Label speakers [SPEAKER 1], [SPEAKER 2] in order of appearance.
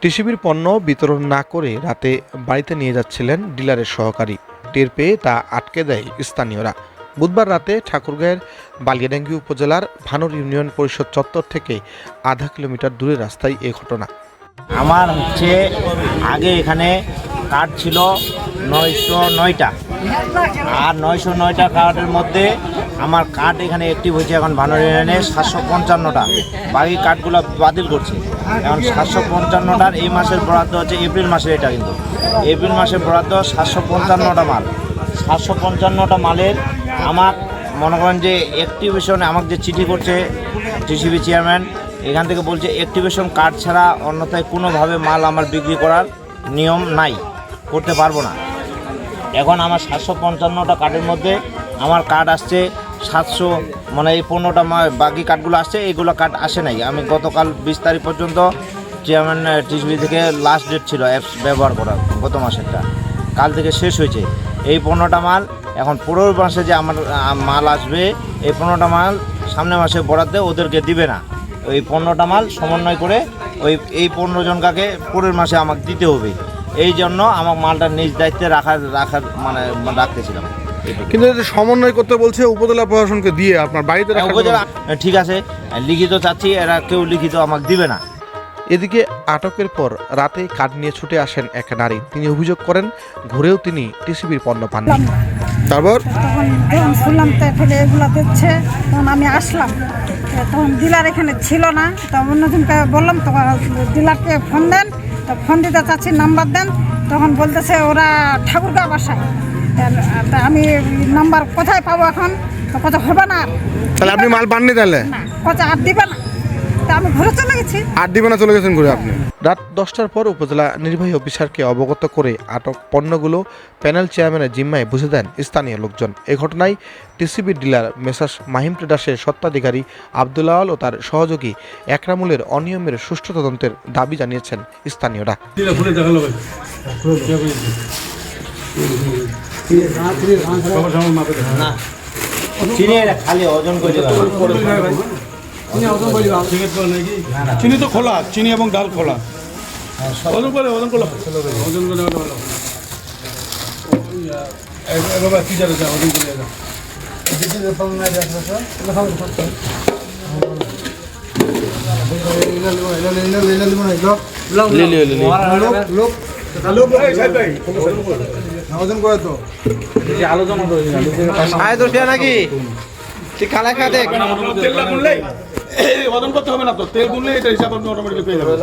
[SPEAKER 1] টিসিবির পণ্য বিতরণ না করে রাতে বাড়িতে নিয়ে যাচ্ছিলেন ডিলারের সহকারী। টের পেয়ে তা আটকে দেয় স্থানীয়রা। বুধবার রাতে ঠাকুরগাঁয়ের বালিয়াডাঙ্গি উপজেলার ভানুর ইউনিয়ন পরিষদ চত্বর থেকে আধা কিলোমিটার দূরে রাস্তায় এ ঘটনা।
[SPEAKER 2] আমার হচ্ছে আগে এখানে কাঠ ছিল নয়শো নয়টা। আর নয়শো নয়টা কার্ডের মধ্যে আমার কার্ড এখানে অ্যাক্টিভ হয়েছে এখন ভানোর ইউনিয়নে সাতশো পঞ্চান্নটা। বাকি কার্ডগুলো বাতিল করছে। এখন সাতশো পঞ্চান্নটার এই মাসের বরাদ্দ হচ্ছে এপ্রিল মাসের এটা কিন্তু। এপ্রিল মাসের বরাদ্দ সাতশো পঞ্চান্নটা মাল। সাতশো পঞ্চান্নটা মালের আমার মনে করেন যে অ্যাক্টিভেশনে আমাকে যে চিঠি করছে টিসিবি চেয়ারম্যান এখান থেকে বলছে অ্যাক্টিভেশন কার্ড ছাড়া অন্যথায় কোনোভাবে মাল আমার বিক্রি করার নিয়ম নাই। করতে পারব না। এখন আমার সাতশো পঞ্চান্নটা কার্ডের মধ্যে আমার কার্ড আসছে সাতশো মানে এই পনেরোটা বাকি কার্ডগুলো আসছে এইগুলো কার্ড আসে নাই। আমি গতকাল বিশ তারিখ পর্যন্ত চেয়ারম্যান টিসবি থেকে লাস্ট ডেট ছিল অ্যাপস ব্যবহার করার গত মাসেরটা। কাল থেকে শেষ হয়েছে। এই পনেরোটা মাল এখন পনেরো মাসে যে আমার মাল আসবে, এই পনেরোটা মাল সামনে মাসে বরাদ্দে ওদেরকে দিবে না। ওই পনেরোটা মাল সমন্বয় করে ওই, এই পনেরো জনকাকে পরের মাসে আমাকে দিতে হবে। এই জন্য আমার মালটা নিজ দায়িত্বে রাখার রাখার মানে রাখতেছিলাম।
[SPEAKER 3] কিন্তু এটা সমন্বয় করতে বলছে উপজেলা প্রশাসনকে দিয়ে আপনার বাড়িতে
[SPEAKER 2] উপজেলা ঠিক আছে লিখিত চাচ্ছি এরা কেউ লিখিত আমাকে দিবে না।
[SPEAKER 1] এদিকে আটকের পর রাতে কাঠ নিয়ে ছুটে আসেন এক নারী। তিনি অভিযোগ করেন ঘুরেও তিনি টিসিবির পণ্য পাননি।
[SPEAKER 3] তারপর?
[SPEAKER 4] তখন যখন শুনলাম তো এখানে এগুলো দিচ্ছে তখন আমি আসলাম। তখন ডিলার এখানে ছিল না তো অন্যজনকে বললাম তো ডিলারকে ফোন দেন তো ফোন দিতে চাচ্ছি নাম্বার দেন তখন বলতেছে ওরা ঠাকুরগাঁও বাসায়। তা- আমি নাম্বার কোথায় পাবো এখন? তো কোথাও হবে না আর।
[SPEAKER 3] তাহলে আপনি মাল পাননি তাহলে?
[SPEAKER 4] না আর দিবে না? তা আমি ঘুরে চলে গেছি।
[SPEAKER 3] আর দিবে না চলে গেছেন ঘুরে আপনি?
[SPEAKER 1] রাত দশটার পর উপজেলা নির্বাহী অফিসারকে অবগত করে আটক পণ্যগুলো প্যানেল চেয়ারম্যানের জিম্মায় বুঝে দেন স্থানীয় লোকজন। এ ঘটনায় টিসিবি ডিলার মেসাস মাহিম ট্রেডার্সের স্বত্বাধিকারী আবদুল্লাহ ও তার সহযোগী একরামুলের অনিয়মের সুষ্ঠু তদন্তের দাবি জানিয়েছেন স্থানীয়রা।
[SPEAKER 2] খালি ওজন করে।
[SPEAKER 5] চিনি তো খোলা চিনি এবং ডাল খোলা ওজন করে ওজন করলে ওজন করে ওজন করে এবার কি যাবে ওজন করে যাবে তেল না গুনলে ওজন করতে হবে না তো। তেল গুনলে এটা হিসাব আপনি অটোমেটিক পেয়ে যাবেন।